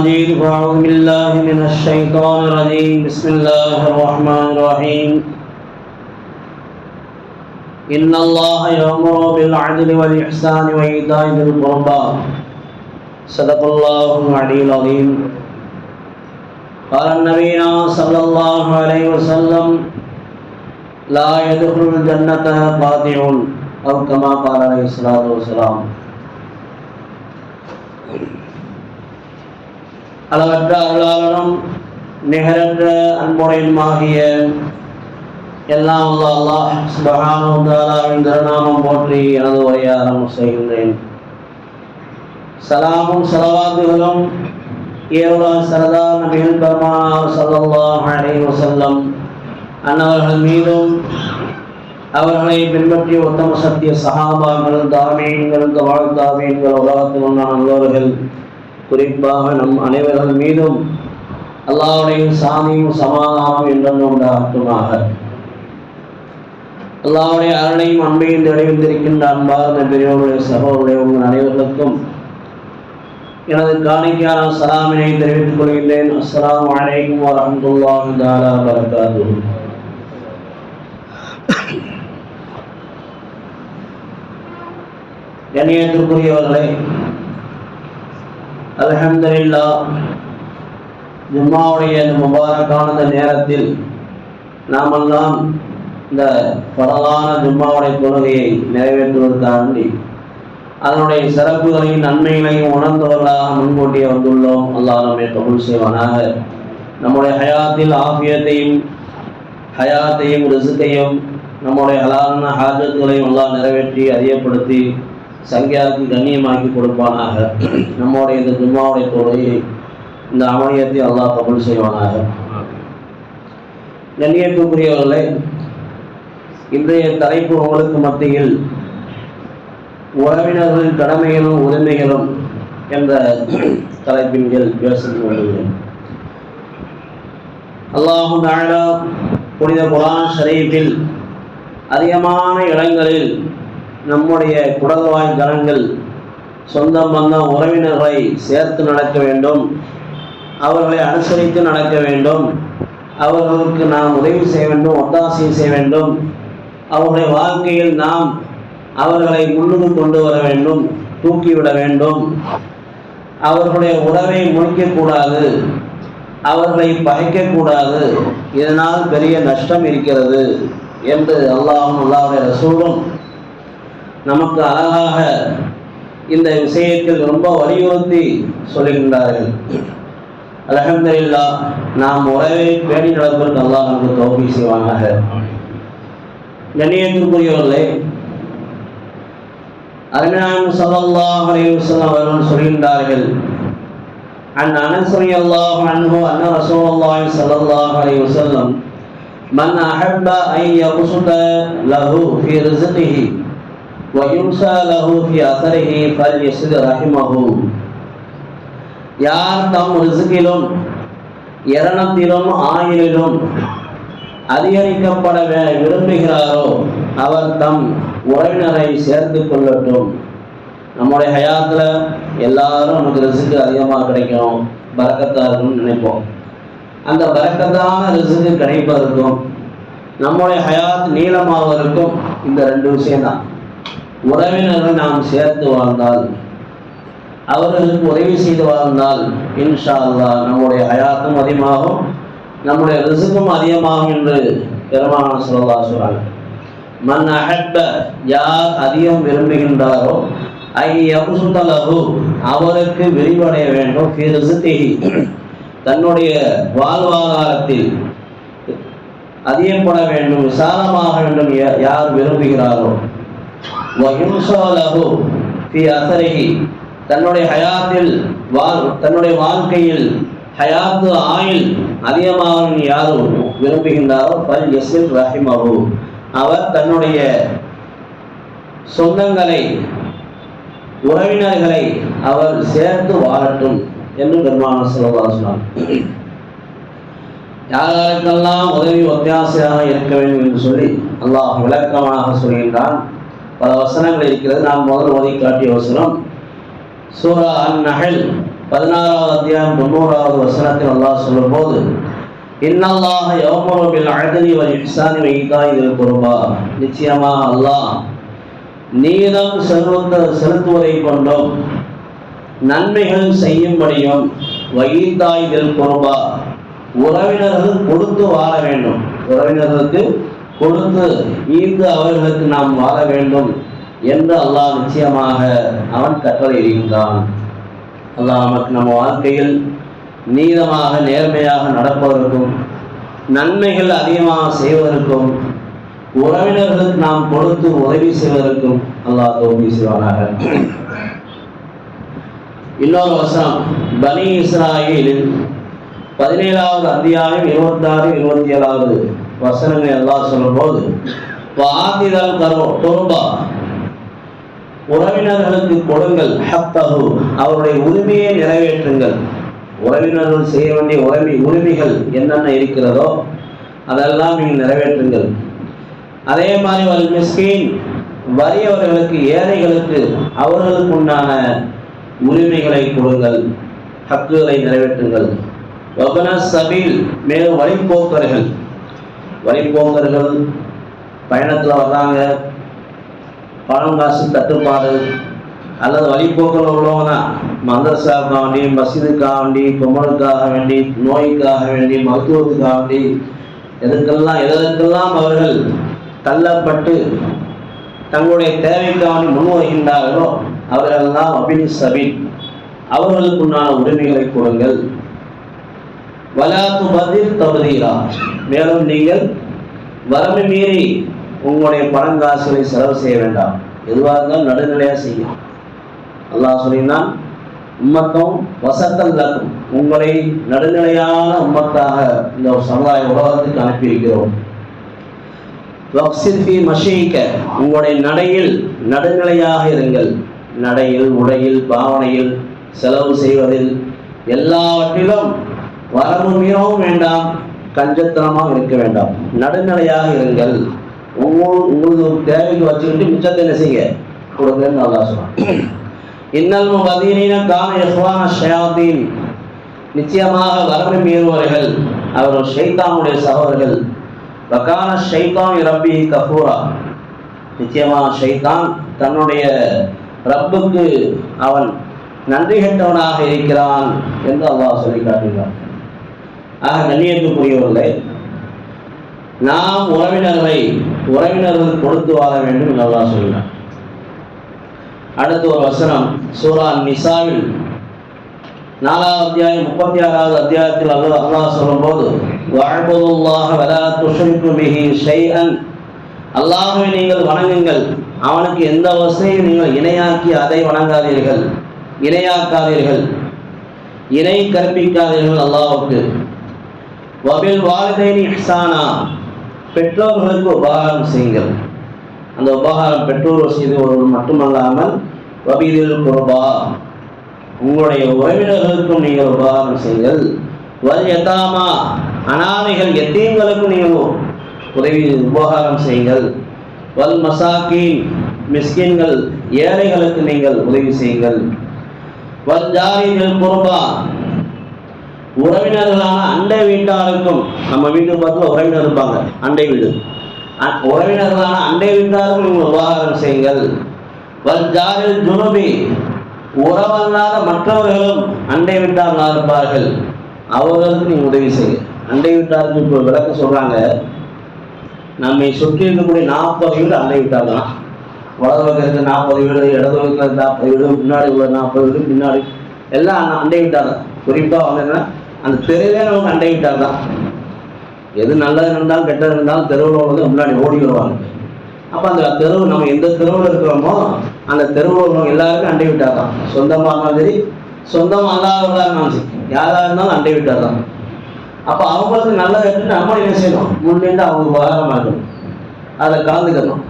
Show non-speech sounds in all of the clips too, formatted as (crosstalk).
المجيد فأعوذ بالله من الشيطان الرجيم. بسم الله الرحمن الرحيم. إن الله يأمر بالعدل والإحسان وإيتاء ذي القربى. صدق الله العلي العظيم. قال النبي صلى الله عليه وسلم لا يدخل الجنة قاطع أو كما قال عليه الصلاة والسلام. அளவற்ற அருளாளனும் நிகரற்ற அன்புடையுமாகிய எல்லாம் வல்ல அல்லாஹ் சுபஹானஹு திருநாமம் போற்றி எனது உரையை செய்கின்றேன். சலாமும் சலவாத்துகளும் ஏவலா சரதா நபிகள் பெருமானார் ஸல்லல்லாஹு அலைஹி வஸல்லம் அன்னவர்கள் மீதும் அவர்களை பின்பற்றிய உத்தம சத்திய சஹாபாக்கள் தாமியங்கள் வாழ்த்தாமீன்கள் உலகத்தில் உள்ள நல்லவர்கள் குறிப்பாக நம் அனைவர்கள் மீதும் அல்லாவுடைய சாமியும் சமாதானம் என்றும் உண்டாகட்டுமாக. அல்லாவுடைய அருளையும் அன்பையும் தெளிவித்திருக்கின்ற அன்பார்ந்த பெரியவருடைய சகோதருடைய உங்கள் அனைவர்களுக்கும் எனது காணிக்கான சலாமினை தெரிவித்துக் கொள்கின்றேன். அஸ்லாம் அலைக்கும் வரஹ்மத்துல்லாஹி தாலா வபரகாத்துஹு. கண்ணியத்திற்குரியவர்களே அலஹம்துல்லா ஜும்மாவுடைய இந்த முபாரக்கான இந்த நேரத்தில் நாமெல்லாம் இந்த பரவான ஜும்மாவுடைய கொள்கையை நிறைவேற்றுவதற்காண்டி அதனுடைய சிறப்புகளையும் நன்மைகளையும் உணர்ந்தவர்களாக முன்கூட்டியே வந்துள்ளோம். அல்லாஹ் நம்மை கபூல் செய்வானாக. நம்முடைய ஹயாத்தில் ஆஃபியத்தையும் ஹயாத்தையும் ரிசுக்கையும் நம்முடைய ஹலாலான ஹாஜத்துகளையும் எல்லாம் நிறைவேற்றி அறியப்படுத்தி சங்கியாவுக்கு கண்ணியமாக்கி கொடுப்பானாக. நம்முடைய இந்த ஜும்மாவுடைய தொழுகையை இந்த அமளியத்தை அல்லாஹ் கபுல் செய்வானாக. கண்ணியத்துக்குரியவர்களே இன்றைய தலைப்பு உங்களுக்கு மத்தியில் உறவினர்களின் கடமைகளும் உரிமைகளும் என்ற தலைப்பின் கீழ் பேசிட்டு வருகிறேன் அல்லாஹு புனித குரான் ஷரீஃபில் அதிகமான இடங்களில் நம்முடைய குடல்வாய் கரங்கள் சொந்த பந்தம் உறவினர்களை சேர்த்து நடக்க வேண்டும். அவர்களை அனுசரித்து நடக்க வேண்டும். அவர்களுக்கு நாம் உதவி செய்ய வேண்டும் ஒத்தாசை செய்ய வேண்டும். அவருடைய வாழ்க்கையில் நாம் அவர்களை முன்னுக்கு கொண்டு வர வேண்டும் தூக்கிவிட வேண்டும். அவர்களுடைய உறவை முடிக்கக்கூடாது அவர்களை பகைக்கக்கூடாது இதனால் பெரிய நஷ்டம் இருக்கிறது என்று அல்லாஹும் அல்லாவுடைய ரசூலும் நமக்கு அழகாக இந்த விஷயத்தில் ரொம்ப வலியுறுத்தி சொல்லுகின்றார்கள் அலகம்துல்லா நாம் உறவை பேணி நடப்பதற்கு அல்லாஹ் நமக்கு தோல்வி செய்வானாக கண்ணியத்திற்குரியவர்களே அருமையான சல்லல்லாஹு அலைஹி வஸல்லம் அவர்கள் சொல்கின்றார்கள் عن انس رضي الله عنه ان رسول الله صلى الله عليه وسلم من احب ان يبسط له في رزقه ويمسى له في اثره فليصل رحمه யார் தம் ரிசுகிலும் இரணத்திலும் ஆயிலும் அதிகரிக்கப்பட விரும்புகிறாரோ அவர் தம் உறவினரை சேர்த்து கொள்ளட்டும் நம்முடைய ஹயாத்தில் எல்லாரும் நமக்கு ரிசுக்கு அதிகமாக கிடைக்கும் பறக்கத்தாக இருக்கும்னு நினைப்போம் அந்த பறக்கத்தான ரிசுக்கு கிடைப்பதற்கும் நம்முடைய ஹயாத் நீளமாவதற்கும் இந்த ரெண்டு விஷயம்தான் உறவினர்கள் நாம் சேர்த்து வாழ்ந்தால் அவர்களுக்கு உதவி செய்து வாழ்ந்தால் இன்ஷா அல்லா நம்முடைய அயாத்தும் அதிகமாகும் நம்முடைய ரிசுக்கும் அதிகமாகும் என்று பெருமான சொல்லா சொல்றாங்க மண் அகட்ட யார் அதிகம் விரும்புகின்றாரோ ஐ அவருக்கு விரிவடைய வேண்டும் தன்னுடைய வாழ்வாதாரத்தில் அதிகப்பட வேண்டும் விசாலமாக வேண்டும் யார் விரும்புகிறாரோ. அசரிஹி. தன்னுடைய ஹயாத்தில் வாழ் தன்னுடைய வாழ்க்கையில் ஹயாத்து ஆயில் அதிகமாக யார் விரும்புகின்றாரோ பல் எஸ்இல் ரஹிமஹு. அவர் தன்னுடைய சொந்தங்களை உறவினர்களை அவர் சேர்த்து வாழட்டும் என்று பெருமான சொல்லதா சொன்னார். யாருக்கெல்லாம் உதவி ஒத்தியாசையாக இருக்க வேண்டும் என்று சொல்லி அல்லாஹ் விளக்கமாக சொல்கின்றான். பல வசனங்கள் இருக்கிறது. நான் முதல் ஓதி காட்டிய வசனம். சூரா அன் நகல் பதினாறாவது அத்தியாயம் தொண்ணூறாவது வசனத்தில் அல்லாஹ் சொல்லும் போது இன்னல்லாக யவமுரு பில் அழகனி வல் இஹ்சானி வ இதில் தில் நிச்சயமா அல்லாஹ் நீதம் செலுத்த செலுத்துவதை கொண்டும் நன்மைகள் செய்யும்படியும் வயிதாய் இதில் குர்பா உறவினர்கள் கொடுத்து வாழ வேண்டும். உறவினர்களுக்கு கொடுத்து ஈர்த்து அவர்களுக்கு நாம் வாழ வேண்டும் என்று அல்லாஹ் நிச்சயமாக அவன் கட்டளையிடுகின்றான் அல்லாஹ் நமக்கு நம்ம வாழ்க்கையில் நீதமாக நேர்மையாக நடப்பதற்கும் நன்மைகள் அதிகமாக செய்வதற்கும் உறவினர்களுக்கு நாம் கொடுத்து உதவி செய்வதற்கும் அல்லாஹ் தோல்வி செய்வானாக. இன்னொரு வசனம் பனி இஸ்ராயில் பதினேழாவது அத்தியாயம் இருபத்தாறு இருபத்தி ஏழாவது. வசனங்கள் எல்லாம் சொல்லும்போது வாதிதல் கரோ குருபா உறவினர்களுக்கு கொடுங்கள் ஹத்தகு அவருடைய உரிமையை நிறைவேற்றுங்கள். உறவினர்கள் செய்ய வேண்டிய உரிமை உரிமைகள் என்னென்ன இருக்கிறதோ அதெல்லாம் நீங்கள் நிறைவேற்றுங்கள். அதே மாதிரி வல் மிஸ்கின் வறியவர்களுக்கு ஏழைகளுக்கு அவர்களுக்கு உண்டான உரிமைகளை கொடுங்கள் ஹக்குகளை நிறைவேற்றுங்கள் வபன சபீல் மேலும் வழிபோக்கர்கள். வழிபோக்கர்கள் பயணத்தில் வர்றாங்க. பணம் காசு தட்டுப்பாடு அல்லது வழிபோக்கில் உள்ளவங்க தான் மதரசாவுக்காக வேண்டி மசீதுக்காக வேண்டி குமலுக்காக வேண்டி நோய்க்காக வேண்டி மருத்துவத்துக்காக வேண்டி எதுக்கெல்லாம் எதற்கெல்லாம் அவர்கள் தள்ளப்பட்டு தங்களுடைய தேவைக்காக வேண்டி முன் வருகின்றார்களோ அவர்களெல்லாம் அபின் சபின் அவர்களுக்குண்டான உரிமைகளை கொடுங்கள். வலாத்து பதில் தகுதியா மேலும் நீங்கள் வரம்பு மீறி உங்களுடைய பணங்காசுகளை செலவு செய்ய வேண்டாம். எதுவாக இருந்தாலும் நடுநிலையாக செய்யும் அல்லாஹ் சொல்லினான் உம்மத்தம் வசத்தல் தக்கும் உங்களை நடுநிலையான உம்மத்தாக இந்த ஒரு சமுதாய உலகத்துக்கு அனுப்பியிருக்கிறோம். வக்சில் மஷீக்க உங்களுடைய நடையில் நடுநிலையாக இருங்கள். நடையில் உடையில் பாவனையில் செலவு செய்வதில் எல்லாவற்றிலும் வரம்பு மீறவும் வேண்டாம் கஞ்சத்தனமாக இருக்க வேண்டாம். நடுநிலையாக இருங்கள். உங்கள் உங்களுக்கு தேவைக்கு வச்சுக்கிட்டு மிச்சத்தை என்ன செய்ய கொடுங்கன்னு நல்லா சொல்றான். (clears throat) இன்னல் முபதீன கான இஹ்வான ஷயாதீன் நிச்சயமாக வரம்பு மீறுவர்கள் அவர்கள் ஷைத்தானுடைய சகோதரர்கள். வக்கான ஷைத்தான் ரப்பி கஃபூரா. நிச்சயமாக ஷைத்தான் தன்னுடைய ரப்புக்கு அவன் நன்றி கெட்டவனாக இருக்கிறான் என்று அல்லாஹ் சொல்லி காட்டுகிறான். ஆக கண்ணியத்துக்குரியவர்களே நாம் உறவினர்களை உறவினர்கள் கொடுத்து வாழ வேண்டும் என்று அல்லாஹ் சொல்கிறான். அடுத்து ஒரு வசனம் சூரா நிசாவில் நாலாவது அத்தியாயம் முப்பத்தி ஆறாவது அத்தியாயத்தில் அல்லது அல்லாஹ் சொல்லும்போது வாழ்பதுல்லாஹ வலா துஷ்ரிக்கு மிகி ஷைஅன். அல்லாஹை நீங்கள் வணங்குங்கள். அவனுக்கு எந்த வசதியும் நீங்கள் இணையாக்கி அதை வணங்காதீர்கள். இணையாக்காதீர்கள். இணை கற்பிக்காதீர்கள் அல்லாவுக்கு வபில் வாழ்தைனி இஹ்சானா. பெற்றோர்களுக்கு உபகாரம் செய்யுங்கள். அந்த உபகாரம் பெற்றோர் செய்து மட்டுமல்லாமல் வபிதில் குர்பா உங்களுடைய உறவினர்களுக்கும் நீங்கள் உபகாரம் செய்யுங்கள். வல் எத்தாமா அனாதைகள் எத்தீங்களுக்கும் நீங்கள் உதவி உபகாரம் செய்யுங்கள். வல் மசாக்கீன் மிஸ்கின்கள் ஏழைகளுக்கு நீங்கள் உதவி செய்யுங்கள். வல் ஜாரிகள் குர்பா உறவினர்களான அண்டை வீட்டாருக்கும் நம்ம வீட்டுக்கு பார்த்து உறவினர் இருப்பாங்க அண்டை வீடு. அ- உறவினர்களான அண்டை வீட்டாருக்கும் நீங்கள் உபகாரம் செய்யுங்கள். வல் ஜுனுபி உறவல்லாத மற்றவர்களும் அண்டை வீட்டார்களாக இருப்பார்கள். அவர்களுக்கு நீங்கள் உதவி செய்ய அண்டை வீட்டாருக்கு இப்போ விளக்க சொல்கிறாங்க நம்மை சுற்றி இருக்கக்கூடிய நாற்பது வீடு அண்டை வீட்டார் தான் வலது பக்கம் இருக்க நாற்பது வீடு இடது பக்கம் இருக்க நாற்பது வீடு முன்னாடி உள்ள நாற்பது வீடு பின்னாடி எல்லாம் அண்டை வீட்டார் தான் குறிப்பாக வந்து என்னன்னா அந்த தெருவே நமக்கு அண்டை தான் எது நல்லது இருந்தாலும் கெட்டது இருந்தாலும் தெருவில் வந்து முன்னாடி ஓடி வருவாங்க. அப்போ அந்த தெருவு நம்ம எந்த தெருவில் இருக்கிறோமோ அந்த தெருவில் உள்ளவங்க எல்லாருக்கும் அண்டை விட்டார் தான் சொந்தமாக இருந்தாலும் சரி சொந்தம் அல்லாதவர்களாக இருந்தாலும் சரி. யாராக இருந்தாலும் அண்டை விட்டார் தான் அப்போ அவங்களுக்கு நல்லது எடுத்து நம்ம என்ன செய்யணும்? முன்னின்று அவங்க உபகாரமாக இருக்கணும் அதில் கலந்துக்கணும்.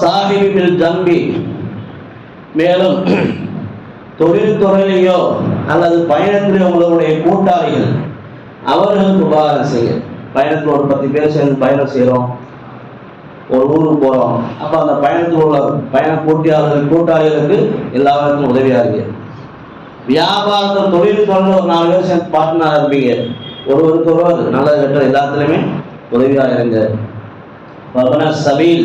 சாஹிபில் ஜம்பி. மேலும் தொழில்துறையிலையோ அல்லது பயணத்திலே உங்களுடைய கூட்டாளிகள் அவர்களுக்கு உபகாரம் செய்ய பயணத்தில் ஒரு பத்து பேர் சேர்ந்து பயணம் செய்கிறோம் ஒரு ஊருக்கு போகிறோம் அப்போ அந்த பயணத்தில் உள்ள பயண கூட்டியாளர்கள் கூட்டாளிகளுக்கு எல்லாருக்கும் உதவியாக இருக்கு. வியாபாரத்தில் தொழில் தொடர்ந்து ஒரு நாலு பேர் சேர்ந்து பார்ட்னராக இருப்பீங்க. ஒருவருக்கு ஒருவர் நல்லது கெட்டது எல்லாத்துலேயுமே உதவியாக இருங்க. பவன சபீல்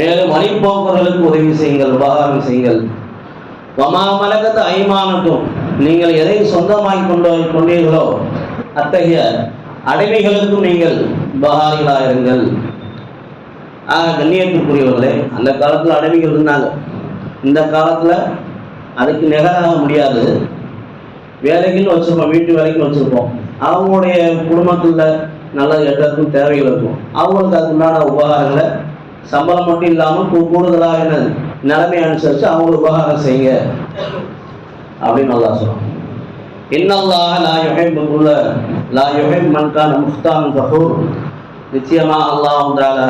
மேலும் வழிபோக்கர்களுக்கு உதவி செய்யுங்கள் உபகாரம் செய்யுங்கள். வமா மலகத்து ஐமானுக்கும் நீங்கள் எதை சொந்தமாகி கொண்டு கொண்டீர்களோ அத்தகைய அடிமைகளுக்கும் நீங்கள் உபகாரிகளாக இருங்கள். ஆக கண்ணியத்துக்குரியவர்களே அந்த காலத்தில் அடிமைகள் இருந்தாங்க. இந்த காலத்தில் அதுக்கு நிகராக முடியாது. வேலைக்குன்னு வச்சுருப்போம் வீட்டு வேலைக்குன்னு வச்சுருப்போம். அவங்களுடைய குடும்பத்தில் நல்ல எல்லாருக்கும் தேவைகள் இருக்கும். அவங்களுக்கு அதுக்குண்டான உபகாரங்களை சம்பளம் மட்டும் இல்லாமல் கூடுதலாக என்னது? நிலைமை அனுசரித்து அவங்களுக்கு உபகாரம் செய்யுங்க. அப்படின்னு நல்லா சொல்லுவாங்க இன்னல்லாக லா யுஹிப்பு லா யுஹிப் மன்கான் முஃப்தான் கபூர் நிச்சயமா அல்லாஹ் தஆலா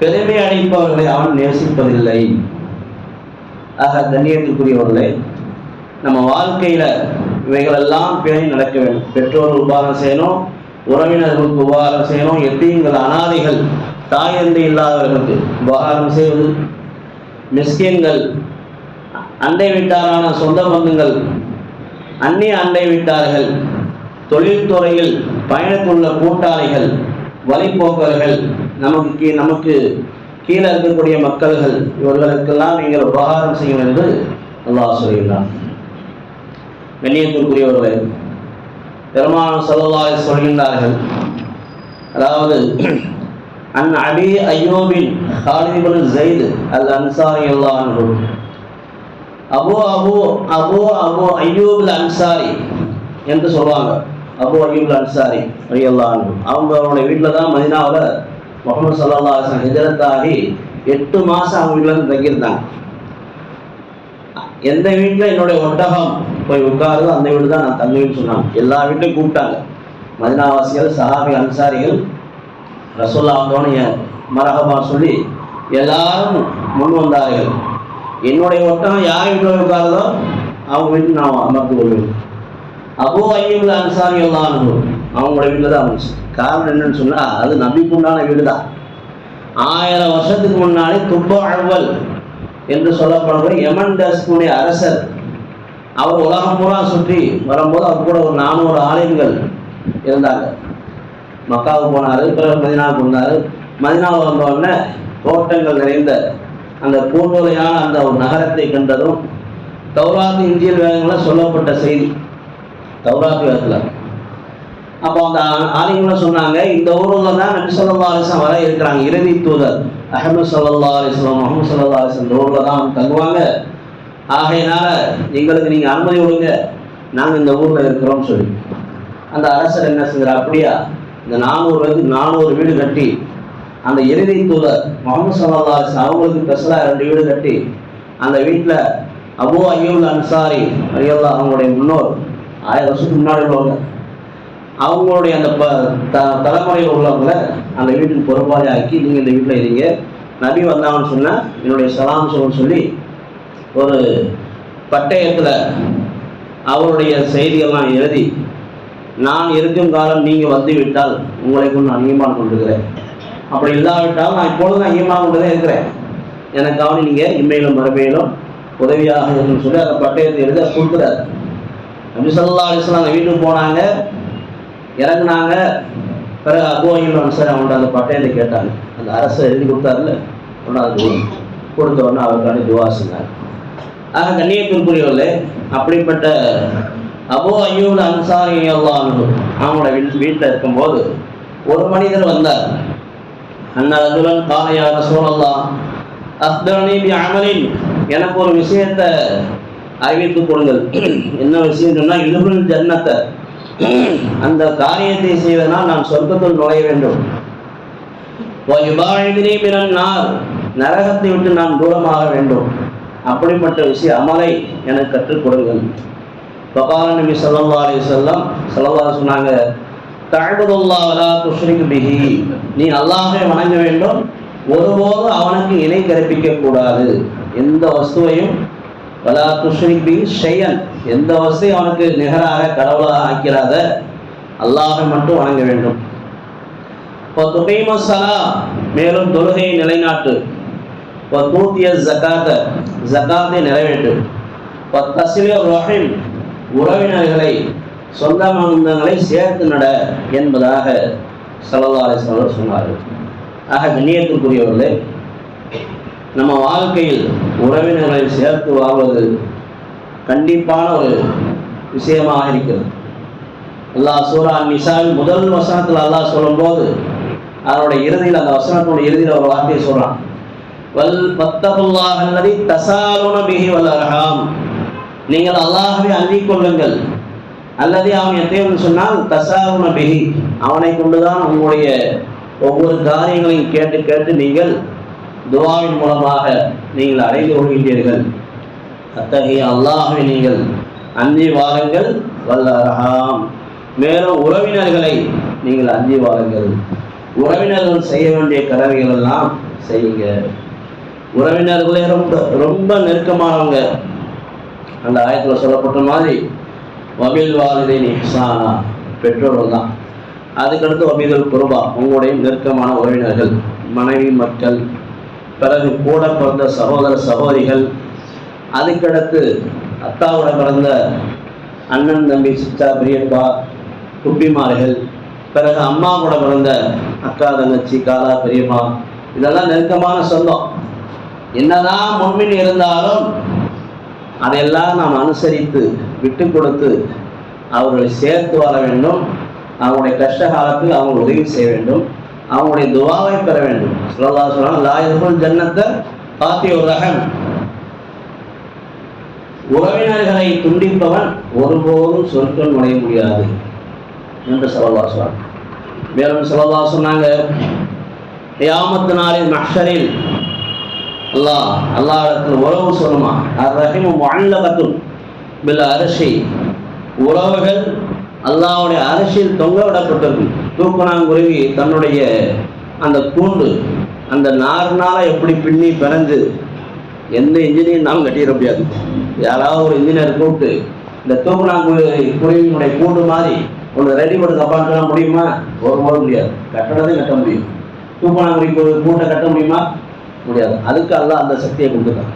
பெருமை அடைப்பவர்களை அவன் நேசிப்பதில்லை. ஆக தண்ணியத்துக்குரியவர்களை நம்ம வாழ்க்கையில் இவைகளெல்லாம் பேணி நடக்க வேண்டும். பெற்றோர்கள் உபகாரம் செய்யணும் உறவினர்களுக்கு உபகாரம் செய்யணும் எத்தீங்கள் அனாதைகள் தாய் தந்தை இல்லாதவர்களுக்கு உபகாரம் செய்வது மிஸ்கின்கள் அண்டை வீட்டாரான சொந்த பந்துங்கள் அந்நிய அண்டை வீட்டார்கள் தொழில்துறையில் பயணத்துள்ள கூட்டாளிகள் வழிபோக்கர்கள் நமக்கு கீ நமக்கு கீழே இருக்கக்கூடிய மக்கள்கள் இவர்களுக்கெல்லாம் நீங்கள் உபகாரம் செய்யும் என்று அல்லாஹ் சொல்கிறான் கண்ணியத்திற்குரியவர்களே பெருமான செலவாக சொல்கின்றார்கள். அதாவது அன் அபி ஐயோபின் காலிபுல் ஜெயித் அல் அன்சாரி அல்லாஹ் அபோ அபோ அபோ அபோ ஐயூபுல் அன்சாரி என்று சொல்லுவாங்க அபு ஐயூபுல் அன்சாரி அல்லான்னு அவங்க அவங்களோட வீட்டில் தான் மதினாவில் முகமது சல்லா அலிஸ்லாம் ஹிஜரத்தாகி எட்டு மாதம் அவங்க வீட்டில் இருந்து தங்கியிருந்தாங்க. எந்த வீட்டில் என்னுடைய ஒட்டகம் போய் உட்காருதோ அந்த வீடு தான் நான் தங்குவேன்னு சொன்னாங்க. எல்லா வீட்டையும் கூப்பிட்டாங்க. மதினாவாசிகள் சஹாபி அன்சாரிகள் ரசோல்லா வந்தோன்னு மரகபா சொல்லி எல்லாரும் முன் வந்தார்கள். என்னுடைய ஒட்டகம் யார் வீட்டில் உட்காருதோ அவங்க வீட்டில் நான் அமர்ந்து கொள்வேன். அபு ஐயூப்ல அன்சாரி எல்லாம் அவங்களோட வீட்டில் தான் இருந்துச்சு. காரணம் என்னன்னு சொன்னால் அது நபிக்கு உண்டான வீடு தான் ஆயிரம் வருஷத்துக்கு முன்னாடி துப்ப அழுவல் என்று சொல்லப்படுற யமன் தேசத்தினுடைய அரசர் அவர் உலகம் பூரா சுற்றி வரும்போது அவர் கூட ஒரு நானூறு ஆலயங்கள் இருந்தாங்க. மக்காவுக்கு போனார் பிறகு மதினாவுக்கு வந்தார். மதினாவுக்கு வந்த உடனே தோட்டங்கள் நிறைந்த அந்த பூர்வலையான அந்த ஒரு நகரத்தை கண்டதும் தௌராத்து இந்தியல் வேதங்களில் சொல்லப்பட்ட செய்தி. தௌராத்து வேதத்தில். அப்போ அந்த ஆலயங்களும் சொன்னாங்க இந்த ஊரில் தான் நபி சொல்லா அலிஸ்லாம் வர இருக்கிறாங்க இறுதி தூதர். அஹமது சல்லா அலிஸ்லாம் முகமது சல்லா அலிஸ்லாம் இந்த ஊரில் தான் தங்குவாங்க. ஆகையினால எங்களுக்கு நீங்கள் அனுமதி கொடுங்க நாங்கள் இந்த ஊரில் இருக்கிறோம்னு சொல்லி. அந்த அரசர் என்ன செஞ்சார் அப்படியா? இந்த நானூறு நானூறு வீடு கட்டி அந்த இறுதி தூதர் முகமது சல்லா அவங்களுக்கு ஸ்பெஷலாக ரெண்டு வீடு கட்டி அந்த வீட்டில் அபு அய்யூல் அன்சாரி அரியல்லா அவங்களுடைய முன்னோர் ஆயிரம் வருஷத்துக்கு முன்னாடி உள்ளவங்க. அவங்களுடைய அந்த ப த தலைமுறையில் உள்ளவங்கள அந்த வீட்டுக்கு பொறுப்பாளி ஆக்கி நீங்கள் இந்த வீட்டில் இருங்க நபி வந்தாங்கன்னு சொன்னால் என்னுடைய சலாம் சொல்லு சொல்லி ஒரு பட்டயத்தில் அவருடைய செய்திகள்லாம் எழுதி நான் இருக்கும் காலம் நீங்கள் வந்து விட்டால் உங்களை கொண்டு நான் கொண்டிருக்கிறேன் அப்படி இல்லாவிட்டால் நான் இப்பொழுது நான் கொண்டு தான் இருக்கிறேன். எனக்காக நீங்கள் இம்மையிலும் மறுமையிலும் உதவியாக இருக்குன்னு சொல்லி அதை பட்டயத்தை எழுதி அதை கொடுக்குறாரு நபி சொல்லா அலிஸ்லாம் அந்த வீட்டுக்கு போனாங்க இறங்குனாங்க. பிறகு அபோயில் அனுசரி அவங்கள்ட்ட அந்த பட்டயத்தை கேட்டாங்க. அந்த அரசு எழுதி கொடுத்தாருல ஒன்றாவது கொடுத்த உடனே அவருக்காண்டி துவா செஞ்சாங்க. ஆக கண்ணியத்திற்குரியவர்களே அப்படிப்பட்ட அபோ ஐயூன் அன்சாரி அல்லாஹ் அவங்களோட வீட்டு வீட்டில் இருக்கும்போது ஒரு மனிதர் வந்தார். அன்னரதுலன் காலையார சூழல்லாம் அஸ்தரணி அமலின் எனக்கு ஒரு விஷயத்தை அறிவித்து கொடுங்கள். என்ன விஷயம் சொன்னால் இழுபுல் ஜன்னத்தை. அந்த காரியத்தை செய்வதனால் நான் சொர்க்கத்தில் நுழைய வேண்டும். பிறன் நார் நரகத்தை விட்டு நான் தூரமாக வேண்டும். அப்படிப்பட்ட விஷய அமலை எனக்கு கற்றுக் கொடுங்கள். பகால நபி சல்லா அலி சொல்லம் சல்லா சொன்னாங்க தஅபுதுல்லாஹ் வலா துஷ்ரிக் பிஹி. நீ அல்லாஹை வணங்க வேண்டும். ஒருபோதும் அவனுக்கு இணை கற்பிக்க கூடாது. எந்த வஸ்துவையும் வலா துஷ்ரிக் பி ஷையன். எந்த வசதியும் அவனுக்கு நிகராக கடவுளாக ஆக்கிறாத அல்லாஹை மட்டும் வணங்க வேண்டும். இப்போ துகைம சலா மேலும் தொழுகையை நிலைநாட்டு. இப்போ தூத்திய ஜக்காத்தை ஜக்காத்தை நிறைவேற்று. இப்போ தஸ்லிய ரஹீம். உறவினர்களை சொந்த பந்தங்களை சேர்த்து நட என்பதாக சல்லா அலிஸ்வரர் சொன்னார்கள். ஆக கண்ணியத்திற்குரியவர்களே நம்ம வாழ்க்கையில் உறவினர்களை சேர்த்து வாழ்வது கண்டிப்பான ஒரு விஷயமாக இருக்கிறது. அல்லாஹ் சூரா நிசாவில் முதல் வசனத்தில் அல்லாஹ் சொல்லும்போது அதனுடைய இறுதியில் அந்த வசனத்தோட இறுதியில் ஒரு வார்த்தையை சொல்கிறான் வல் பத்தகுல்லாஹ் தசாலுன பிஹி வல் அர்ஹாம். நீங்கள் அல்லாஹாவை அண்டிக் கொள்ளுங்கள். அல்லது அவன் எத்தையும் சொன்னால் தசாவுன பிகி அவனை கொண்டுதான் உங்களுடைய ஒவ்வொரு காரியங்களையும் கேட்டு கேட்டு நீங்கள் துவாவின் மூலமாக நீங்கள் அடைந்து கொள்கின்றீர்கள். அத்தகைய அல்லாஹை நீங்கள் அஞ்சி வாருங்கள். வல்ல மேலும் உறவினர்களை நீங்கள் அஞ்சி வாருங்கள். உறவினர்கள் செய்ய வேண்டிய கடமைகள் எல்லாம் செய்யுங்க. உறவினர்களே ரொம்ப ரொம்ப நெருக்கமானவங்க. அந்த ஆயத்தில் சொல்லப்பட்ட மாதிரி வபில் வாலிதை இஹ்சானா பெற்றோர்கள் தான். அதுக்கடுத்து வபிதல் குருபா உங்களுடைய நெருக்கமான உறவினர்கள் மனைவி மக்கள் பிறகு கூட பிறந்த சகோதர சகோதரிகள் அதுக்கடுத்து அத்தாவோட பிறந்த அண்ணன் தம்பி சித்தா பிரியப்பா குப்பிமார்கள் பிறகு அம்மா கூட பிறந்த அக்கா தங்கச்சி காலா பெரியம்மா இதெல்லாம் நெருக்கமான சொந்தம். என்னதான் முன்மின் இருந்தாலும் அதையெல்லாம் நாம் அனுசரித்து விட்டு கொடுத்து அவர்களை சேர்த்து வர வேண்டும். அவங்களுடைய கஷ்ட காலத்தில் அவங்க உதவி செய்ய வேண்டும். அவங்களுடைய துவாவை பெற வேண்டும். சொல்லலா சொல்லலாம் லாயர்கள் ஜன்னத்தை பாத்தி ஒரு ரகம் உறவினர்களை துண்டிப்பவன் ஒருபோதும் சொற்கள் நுழைய முடியாது என்று சொல்லலா சொல்றாங்க மேலும் சொல்லலா சொன்னாங்க யாமத்து நாளில் மக்சரில் அல்லாஹ் அல்லாஹ் இடத்துல உறவு சொல்லுமா? அது ரஹிமு பில் அரிசி உறவுகள் அல்லாவுடைய அரசியல் தொங்க விடப்பட்டிருக்கு தூக்குனாங்குருவி தன்னுடைய அந்த கூண்டு அந்த நார்னால எப்படி பின்னி பிறந்து எந்த இன்ஜினியர்னாலும் கட்டிட முடியாது. யாராவது ஒரு இன்ஜினியர் கூப்பிட்டு இந்த தூக்குனாங்குருவி குருவியினுடைய கூண்டு மாதிரி ஒன்று ரெடி பண்ணி கப்பாட்டுனா முடியுமா? ஒரு போது முடியாது. கட்டணத்தை கட்ட முடியும். தூக்குனாங்குருவி கூண்டை கட்ட முடியுமா? முடியாது. அதுக்கு அல்லாஹ் அந்த சக்தியை கொடுத்துட்டான்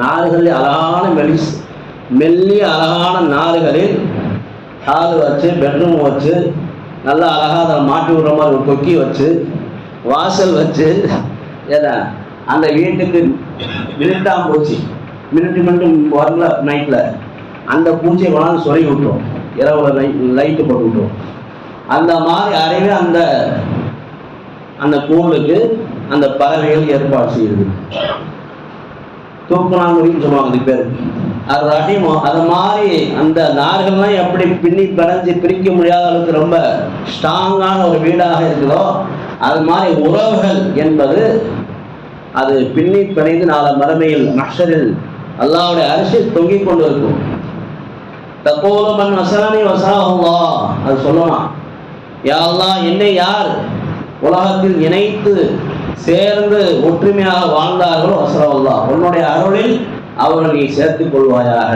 நாறுகளில் அழகான மெலிஸ் மெல்லிய அழகான நாறுகளில் ஹால் வச்சு பெட்ரூம் வச்சு நல்லா அழகாக அதை மாட்டி விடுற மாதிரி ஒரு கொக்கி வச்சு வாசல் வச்சு ஏதா அந்த வீட்டுக்கு மினிட்டாக போச்சு. மினிட்டு மினிட்டு வரல நைட்டில் அந்த பூச்சியை கொண்டாந்து சொல்லி விட்டோம் இரவு லைட் லைட்டு போட்டு விட்டுரும். அந்த மாதிரி அறிவே அந்த அந்த கூண்டுக்கு அந்த பறவைகள் ஏற்பாடு செய்யுது தூக்குனாங்குடின்னு சொல்லுவாங்க பேர் அது ரஹீமோ அது மாதிரி அந்த நார்கள்லாம் எப்படி பின்னி பிணைஞ்சு பிரிக்க முடியாத அளவுக்கு ரொம்ப ஸ்ட்ராங்கான ஒரு வீடாக இருக்குதோ அது மாதிரி உறவுகள் என்பது அது பின்னி பிணைந்து நாலு மறுமையில் மஷரில் அல்லாவுடைய அரிசி தொங்கிக் கொண்டு இருக்கும். தற்போது மண் வசனி வசனா அது சொல்லலாம். யா என்னை யார் உலகத்தில் இணைத்து சேர்ந்து ஒற்றுமையாக வாழ்ந்தார்களோ அசரவுல்லா உன்னுடைய அருளில் அவர்களை சேர்த்துக் கொள்வாயாக.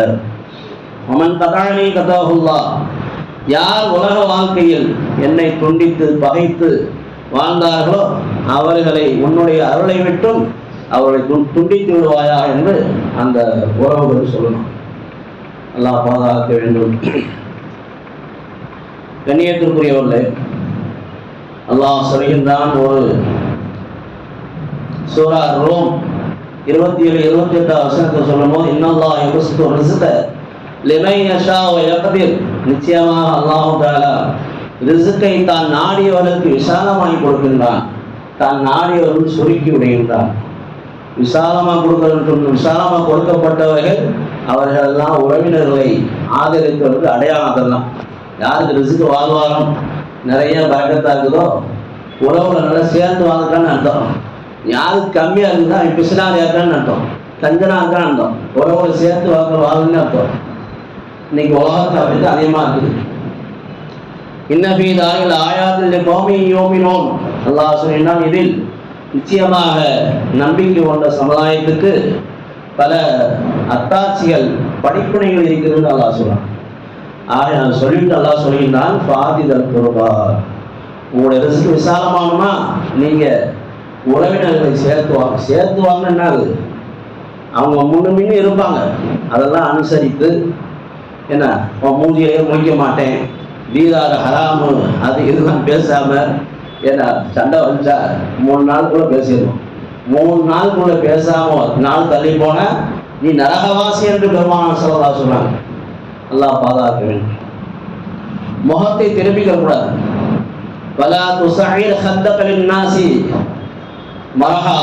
அமன் கதானி கதாகுல்லா யார் உலக வாழ்க்கையில் என்னை துண்டித்து பகைத்து வாழ்ந்தார்களோ அவர்களை உன்னுடைய அருளை விட்டும் அவர்களை துண்டித்து விடுவாயா என்று அந்த உறவுகள் சொல்லணும். நல்லா பாதுகாக்க வேண்டும். கண்ணியத்திற்குரியவர்களே அல்லாஹ் சொல்கின்றான் ஒரு சூரா ரோம் இருபத்தி ஏழு இருபத்தி எட்டாம் வருஷத்தை சொல்லும் போது இன்னல்லா யுபஸ்து ரிஸ்க லிமை யஷா வ நிச்சயமாக அல்லாஹ் ரிசுக்கை தான் நாடியவர்களுக்கு விசாலமாகி கொடுக்கின்றான். தான் நாடியவர்கள் சுருக்கி விடுகின்றான் விசாலமாக கொடுக்க விசாலமாக கொடுக்கப்பட்டவர்கள் அவர்கள் எல்லாம் உறவினர்களை ஆதரித்தவருக்கு அடையாளம் அதெல்லாம் யாருக்கு ரிசுக்கு வாழ்வாரம் நிறைய பறக்கத்தா இருக்குதோ உறவுல நல்லா சேர்ந்து வாழ்ந்துட்டான்னு அர்த்தம். யாருக்கு கம்மியா இருக்குதோ அவன் பிசினாக இருக்கான்னு அர்த்தம். கஞ்சனா இருக்கான்னு அர்த்தம். உறவுல சேர்த்து வாழ்க்கை வாழ்ன்னு அர்த்தம். இன்னைக்கு உலகத்தில் அப்படி தான் அதிகமாக இருக்குது இன்னபி தாரில் ஆயாத்தில் கோமி யோமினோம் அல்லாஹ் சொல்லினால் இதில் நிச்சயமாக நம்பிக்கை கொண்ட சமுதாயத்துக்கு பல அத்தாட்சிகள் படிப்பினைகள் இருக்கிறது அல்லாஹ் சொல்லுவான் ஆக நான் சொல்லிட்டு அல்லாஹ் சொல்லியிருந்தான் பாதிதல் குருபா. உங்களுடைய ரிஸ்க் விசாலமானுமா நீங்கள் உறவினர்களை சேர்த்துவாங்க சேர்த்துவாங்க என்ன அது அவங்க முன்னு முன்னு இருப்பாங்க. அதெல்லாம் அனுசரித்து என்ன? உன் முடிக்க மாட்டேன். தீதார ஹராமு. அது இதெல்லாம் பேசாம என்ன? சண்டை வந்துச்சா மூணு நாளுக்குள்ள பேசிடணும். மூணு நாளுக்குள்ள பேசாம நாள் தள்ளி போன நீ நரகவாசி என்று பெருமான சொல்லலா சொன்னாங்க. நல்லா பாதுகாக்க வேண்டும். முகத்தை திருப்பிக்க கூடாது பல துசைர் ஹத்தகளின் நாசி. மரஹா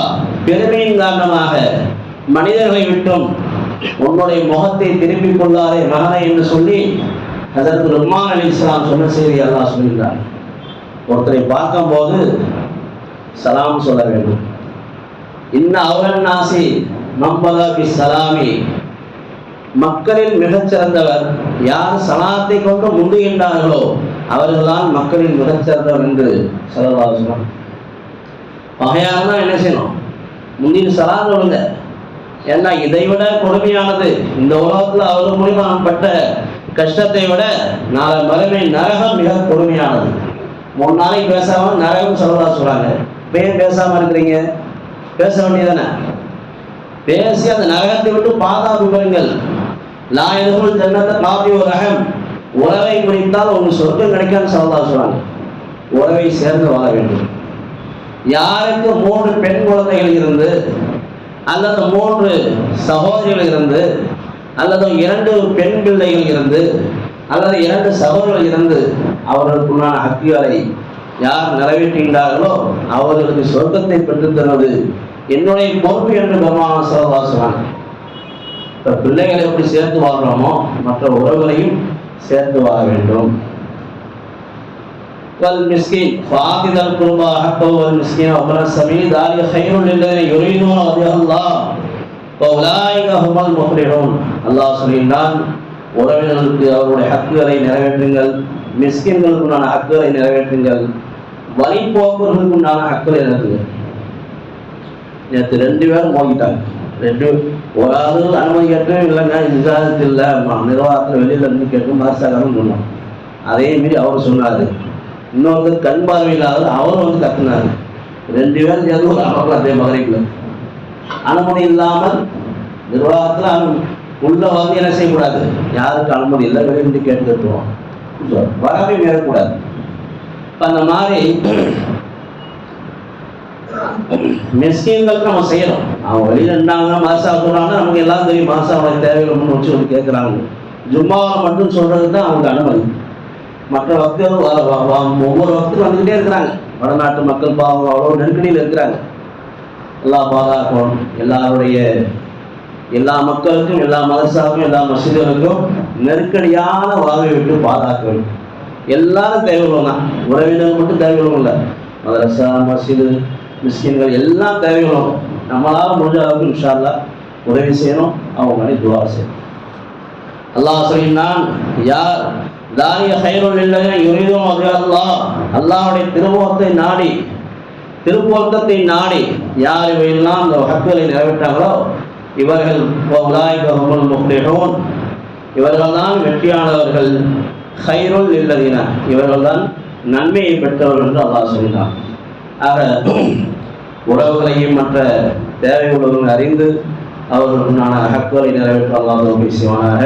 பெருமையின் காரணமாக மனிதர்களை விட்டும் உன்னுடைய முகத்தை திருப்பிக் கொள்ளாரே மகனை என்று சொல்லி அதற்கு ருமான் அலி இஸ்லாம் சொன்ன செய்தி அல்லாஹ் சொல்கிறார் ஒருத்தரை பார்க்கும்போது சலாம் சொல்ல வேண்டும். இன்ன அவரன் நாசி மம்பலபி சலாமி. மக்களில் மிகச்சிறந்தவர் யார் சலாத்தை கொண்டு முந்துகின்றார்களோ அவர்கள்தான் மக்களின் மிகச்சிறந்தவர் என்று சொல்லலாம் சொன்னார் தான் என்ன செய்யணும்? முந்தின சலாத் விழுங்க ஏன்னா இதை விட கொடுமையானது இந்த உலகத்தில் அவர் மூலிமா பட்ட கஷ்டத்தை விட நாளை மறுமை நரகம் மிக கொடுமையானது. மூணு நாளைக்கு பேசாம நரகம் சொல்லலாம் சொல்றாங்க. பேர் ஏன் பேசாம இருக்கிறீங்க? பேச வேண்டியதானே பேசி அந்த நரகத்தை விட்டு பாதுகாப்பு பெறுங்கள். லாயர்கள் ஜன்னத்தை காப்பி ஒரு ரகம் உறவை முடித்தால் உங்களுக்கு சொர்க்கம் கிடைக்கான்னு சொல்லலாம் சொல்றாங்க. உறவை சேர்ந்து வாழ வேண்டும். யாருக்கு மூன்று பெண் குழந்தைகள் இருந்து அல்லது மூன்று சகோதரிகள் இருந்து அல்லது இரண்டு பெண் பிள்ளைகள் இருந்து அல்லது இரண்டு சகோதரர்கள் இருந்து அவர்களுக்குண்டான ஹக்குகளை யார் நிறைவேற்றுகின்றார்களோ அவர்களுக்கு சொர்க்கத்தை பெற்றுத்தருவது என்னுடைய பொறுப்பு என்று பெருமான சிவபாசுவான் இப்போ பிள்ளைகளை எப்படி சேர்த்து வாழ்கிறோமோ மற்ற உறவுகளையும் சேர்த்து வாழ வேண்டும். والمسكين فآت ذا القربى حقه والمسكين وابن السبيل ذلك خير للذين يريدون وجه الله وأولئك هم المفلحون அல்லாஹ் சொல்லினான் உறவினர்களுக்கு அவருடைய ஹக்குகளை நிறைவேற்றுங்கள் மிஸ்கின்களுக்கு உண்டான ஹக்குகளை நிறைவேற்றுங்கள் வழி போக்குவர்களுக்கு உண்டான ஹக்குகளை நிறைவேற்றுங்கள் நேற்று ரெண்டு பேரும் மோகிட்டாங்க ரெண்டு ஒரு ஆளு அனுமதி கேட்டு இல்லைங்க நிர்வாகத்தில் இல்லை நிர்வாகத்தில் வெளியில இருந்து கேட்டு மாசாகணும் சொன்னோம் அதே மாரி அவர் சொன்னாரு இன்னொருத்தர் கண் பார்வை இல்லாத வந்து கத்துனாரு ரெண்டு பேரும் சேர்ந்து ஒரு அமர்வு அதே மகரிக்குள்ள. அனுமதி இல்லாமல் நிர்வாகத்தில் அவன் உள்ள வந்து என்ன செய்யக்கூடாது? யாருக்கு அனுமதி இல்லை வெளியிட்டு கேட்டு கட்டுவோம் வரவே மீறக்கூடாது இப்போ அந்த மாதிரி மெஸ்கீன்களுக்கு நம்ம செய்யறோம். அவங்க வெளியில் இருந்தாங்க மாசா சொல்றாங்கன்னா நமக்கு எல்லாம் தெரியும் மாசா அவங்களுக்கு தேவையில்லைன்னு வச்சு வந்து கேட்குறாங்க ஜும்மாவை மட்டும் சொல்கிறது தான் அவங்க அனுமதி. மற்ற பக்தர்கள் ஒவ்வொரு பக்தரும் வந்துகிட்டே இருக்கிறாங்க. வடநாட்டு மக்கள் பாவம் அவ்வளோ நெருக்கடியில் இருக்கிறாங்க. எல்லா பாதாக்கும் எல்லாருடைய எல்லா மக்களுக்கும் எல்லா மதரசாவுக்கும் எல்லா மசிதர்களுக்கும் நெருக்கடியான வாழ்வை விட்டு பாதுகாக்க வேண்டும். எல்லாரும் தேவைகளும் தான். உறவினர் மட்டும் தேவைகளும் இல்லை. மதரசா மசிது மிஸ்கின்கள் எல்லாம் தேவைகளும். நம்மளால் முடிஞ்ச அளவுக்கு இன்ஷா உதவி செய்யணும். அவங்க மாதிரி துவா செய்யணும். அல்லாஹ் சொல்லினான் யார் தானிய ஹைரோல் இல்லையா யுரிதும் அது அல்லாஹ் அல்லாஹ்வுடைய திருமுகத்தை நாடி திருப்பொருத்தத்தை நாடி யார் இவையெல்லாம் இந்த ஹக்குகளை நிறைவேற்றார்களோ இவர்கள் உலாய்கஹுல் முஃப்லிஹூன். இவர்கள் தான் வெற்றியானவர்கள். ஹைருல் இல்லதின இவர்கள் தான் நன்மையை பெற்றவர்கள் என்று அல்லாஹ் சொல்கிறார் ஆக உறவுகளையும் மற்ற தேவை உள்ளவர்கள் அறிந்து அவர்களுக்கு நான் ஹக்குகளை நிறைவேற்ற அல்லாஹ் பேசுவானாக